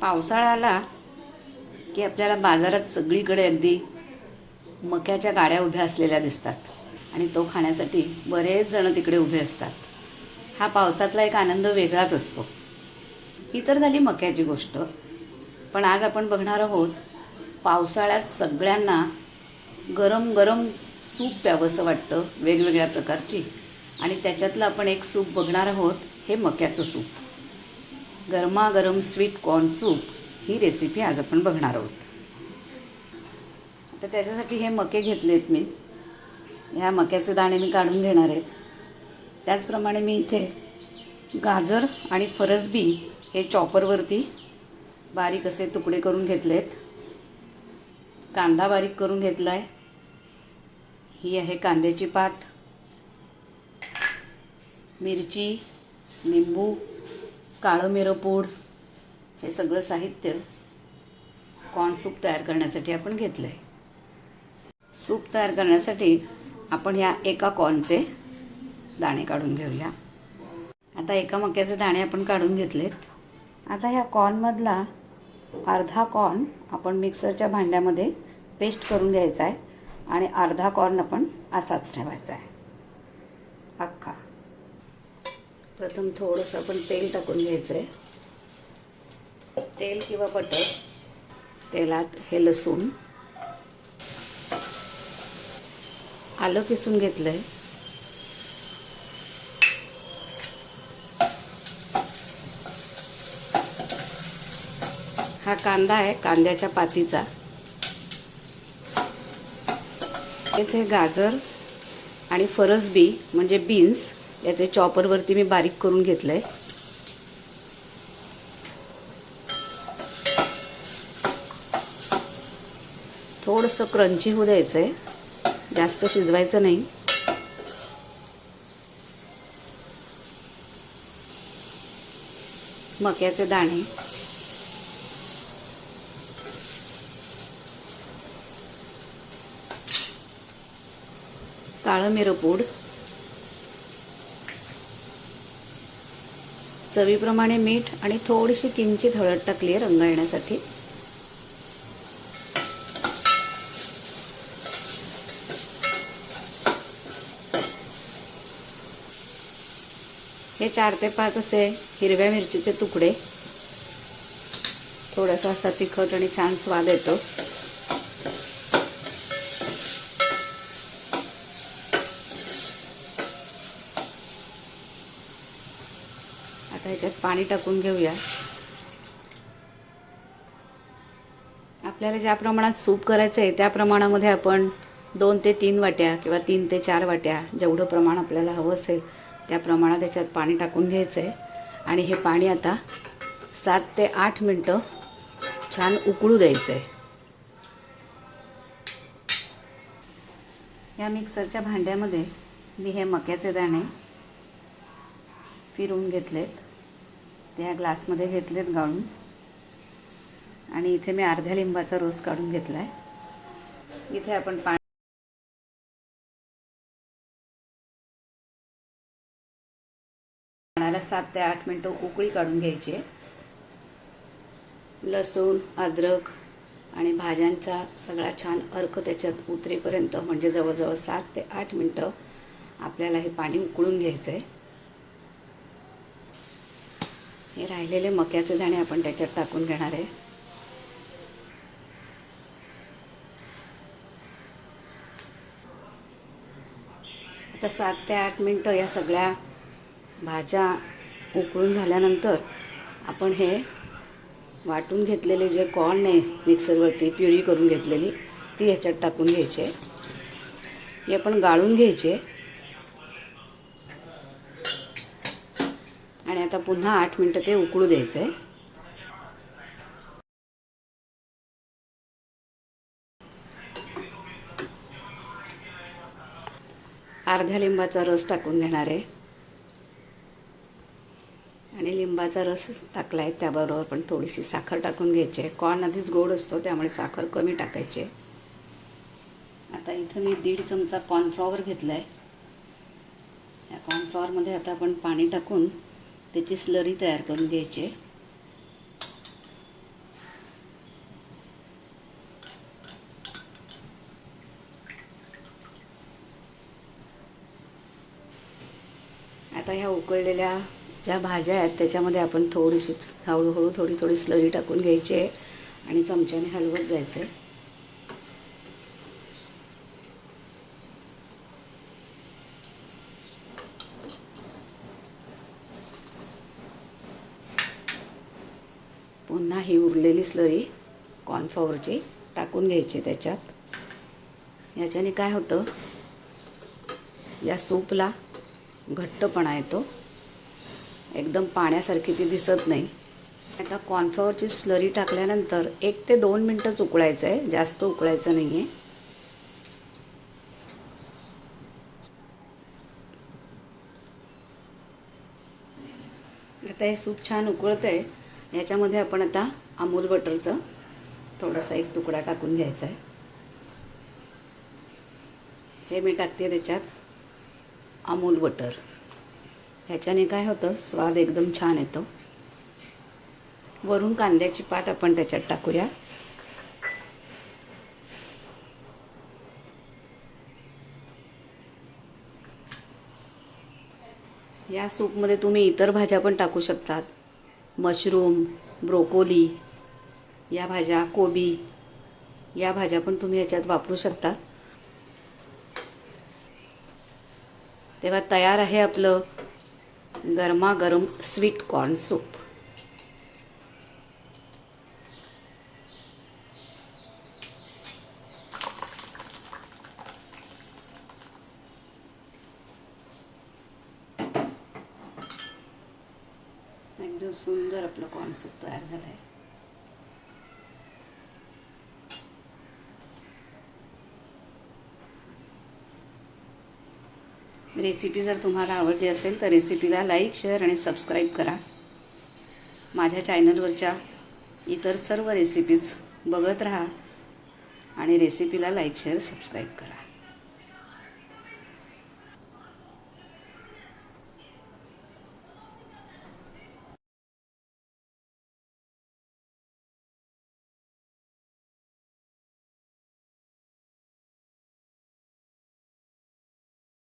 पावसाळा आला की आपल्याला बाजारात सगळीकडे अगदी मक्याच्या गाड्या उभ्या असलेल्या दिसतात. आणि तो खाण्यासाठी बरेच जण तिकडे उभे असतात. हा पावसातला एक आनंद वेगळाच असतो. ही तर झाली मक्याची गोष्ट. पण आज आपण बघणार आहोत पावसाळ्यात सगळ्यांना गरम गरम सूप प्यावंसं वाटतं वेगवेगळ्या प्रकारची. आणि त्याच्यातलं आपण एक सूप बघणार आहोत हे मक्याचं सूप. गरमागरम स्वीट कॉर्न सूप ही रेसिपी आज आपण बघणार आहोत. तर त्याच्यासाठी हे मके घेतलेत मी. ह्या मक्याचे दाणे मी काढून घेणार आहेत त्याचप्रमाणे मी इथे गाजर आणि फरसबी हे चॉपरवरती बारीक असे तुकडे करून घेतलेत. कांदा बारीक करून घेतला आहे ही आहे कांद्याची पात. मिरची लिंबू काळं मिरं पूड हे सगळं साहित्य कॉर्न सूप तयार करण्यासाठी आपण घेतलं आहे सूप तयार करण्यासाठी आपण ह्या एका कॉर्नचे दाणे काढून घेऊया. आता एका मक्याचे दाणे आपण काढून घेतलेत. आता ह्या कॉर्नमधला अर्धा कॉर्न आपण मिक्सरच्या भांड्यामध्ये पेस्ट करून घ्यायचा आहे आणि अर्धा कॉर्न आपण असाच ठेवायचा आहे अख्खा. प्रथम थोडंसं आपण तेल टाकून घ्यायचं आहे तेल किंवा बटर तेलात हे लसूण. आलं किसून घेतलं आहे हा कांदा आहे कांद्याच्या पातीचा. हेच हे गाजर आणि फरसबी म्हणजे बीन्स याचे चॉपरवरती मी बारीक करून घेतलं आहे थोडंसं क्रंची होऊ द्यायचं आहे जास्त शिजवायचं नाही. मक्याचे दाणे. काळं मिरं चवीप्रमाणे मीठ आणि थोडीशी किंचित हळद टाकली आहे रंग येण्यासाठी हे चार ते पाच असे हिरव्या मिरचीचे तुकडे. थोडासा असा तिखट आणि छान स्वाद येतो. ह्याच्यात पाणी टाकून घेऊया. आपल्याला ज्या प्रमाणात सूप करायचं आहे त्या प्रमाणामध्ये आपण दोन ते तीन वाट्या किंवा तीन ते चार वाट्या जेवढं प्रमाण आपल्याला हवं असेल त्या प्रमाणात त्याच्यात पाणी टाकून घ्यायचं आहे आणि हे पाणी आता सात ते आठ मिनटं छान उकळू द्यायचं आहे या मिक्सरच्या भांड्यामध्ये मी हे मक्याचे दाणे फिरवून घेतलेत. ते ह्या ग्लासमध्ये घेतलेत गाळून. आणि इथे मी अर्ध्या लिंबाचा रोस काढून घेतला आहे इथे आपण पाणी पाण्याला सात ते आठ मिनटं उकळी काढून घ्यायची आहे. लसूण अद्रक आणि भाज्यांचा सगळा छान अर्क त्याच्यात उतरेपर्यंत म्हणजे जवळजवळ सात ते आठ मिनटं आपल्याला हे पाणी उकळून घ्यायचं आहे हे राहिलेले मक्याचे दाणे आपण त्याच्यात टाकून घेणार आहे. आता सात ते आठ मिनटं या सगळ्या भाज्या उकळून झाल्यानंतर आपण हे वाटून घेतलेले जे कॉर्न आहे मिक्सरवरती प्युरी करून घेतलेली ती ह्याच्यात टाकून घ्यायची. हे आपण गाळून घ्यायची. आणि आता पुन्हा आठ मिनटं ते उकळू द्यायचं आहे अर्ध्या लिंबाचा रस टाकून घेणार आहे. आणि लिंबाचा रस टाकला आहे त्याबरोबर पण थोडीशी साखर टाकून घ्यायची आहे. कॉर्न आधीच गोड असतो त्यामुळे साखर कमी टाकायची आहे. आता इथं मी दीड चमचा कॉर्नफ्लॉवर घेतला आहे या कॉर्नफ्लॉवरमध्ये आता आपण पाणी टाकून त्याची स्लरी तयार करून घ्यायची आहे. आता ह्या उकळलेल्या ज्या भाज्या आहेत त्याच्यामध्ये आपण थोडीशी हळूहळू थोडी थोडी स्लरी टाकून घ्यायची आहे आणि चमच्याने हलवत जायचं आहे पुन्हा ही उरलेली स्लरी कॉर्नफ्लॉवरची टाकून घ्यायची त्याच्यात. याच्याने काय होतं? या सूपला घट्टपणा येतो. एकदम पाण्यासारखी ती दिसत नाही. आता कॉर्नफ्लॉवरची स्लरी टाकल्यानंतर एक ते दोन मिनटंच उकळायचं आहे जास्त उकळायचं नाही आहे आता हे सूप छान उकळतं आहे याच्यामध्ये आपण आता अमूल बटरचं थोडासा एक तुकडा टाकून घ्यायचा आहे. हे मी टाकते त्याच्यात अमूल बटर. ह्याच्याने काय होतं? स्वाद एकदम छान येतो. वरून कांद्याची पात आपण त्याच्यात टाकूया. या सूपमध्ये तुम्ही इतर भाज्या पण टाकू शकतात. मशरूम ब्रोकोली या भाज्या कोबी या भाज्या पण तुम्ही याच्यात वापरू शकता. तेव्हा तयार आहे आपलं गरमागरम स्वीट कॉर्न सूप एकदम सुंदर आपलं कॉर्न तयार झालं आहे रेसिपी जर तुम्हाला आवडली असेल तर रेसिपीला लाईक शेअर आणि सबस्क्राईब करा. माझ्या चॅनलवरच्या इतर सर्व रेसिपीज बघत राहा आणि रेसिपीला लाईक शेअर सबस्क्राईब करा.